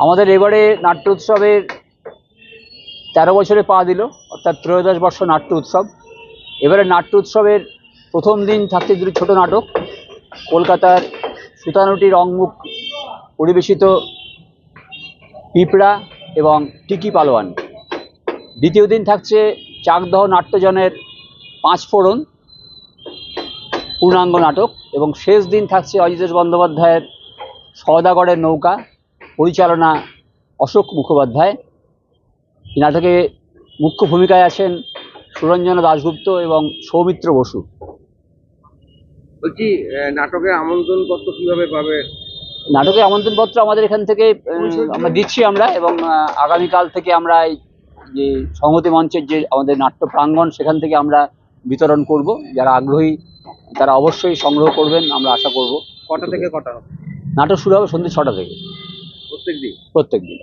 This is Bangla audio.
আমাদের এবারে নাট্য উৎসবের তেরো বছরে পা দিল, অর্থাৎ ত্রয়োদশ বর্ষ নাট্য উৎসব। এবারে নাট্য উৎসবের প্রথম দিন থাকছে দুটি ছোট নাটক, কলকাতার সুতানুটি রংমুখ পরিবেশিত পিঁপড়া এবং টিকি পালোয়ান। দ্বিতীয় দিন থাকছে চাকদহ নাট্যজনের পাঁচ ফোড়ন, পূর্ণাঙ্গ নাটক এবং শেষ দিন থাকছে অজিতেশ বন্দ্যোপাধ্যায়ের সওদাগরের নৌকা। পরিচালনা অশোক মুখোপাধ্যায়। এই নাটকে মুখ্য ভূমিকায় আছেন সুরঞ্জনা দাশগুপ্ত এবং সৌমিত্র বসু। বলছি আহ, নাটকের আমন্ত্রণ পত্র কীভাবে পাবে? নাটকে আমন্ত্রণপত্র আমাদের এখান থেকে আমরা দিচ্ছি আমরা এবং আগামীকাল থেকে আমরা এই যে সংহতি মঞ্চের যে আমাদের নাট্য প্রাঙ্গণ সেখান থেকে আমরা বিতরণ করব। যারা আগ্রহী তারা অবশ্যই সংগ্রহ করবেন আমরা আশা করব। কটা থেকে কটা নাটক শুরু হবে সন্ধ্যে ছটা থেকে। প্রত্যেক দিন প্রত্যেক দিন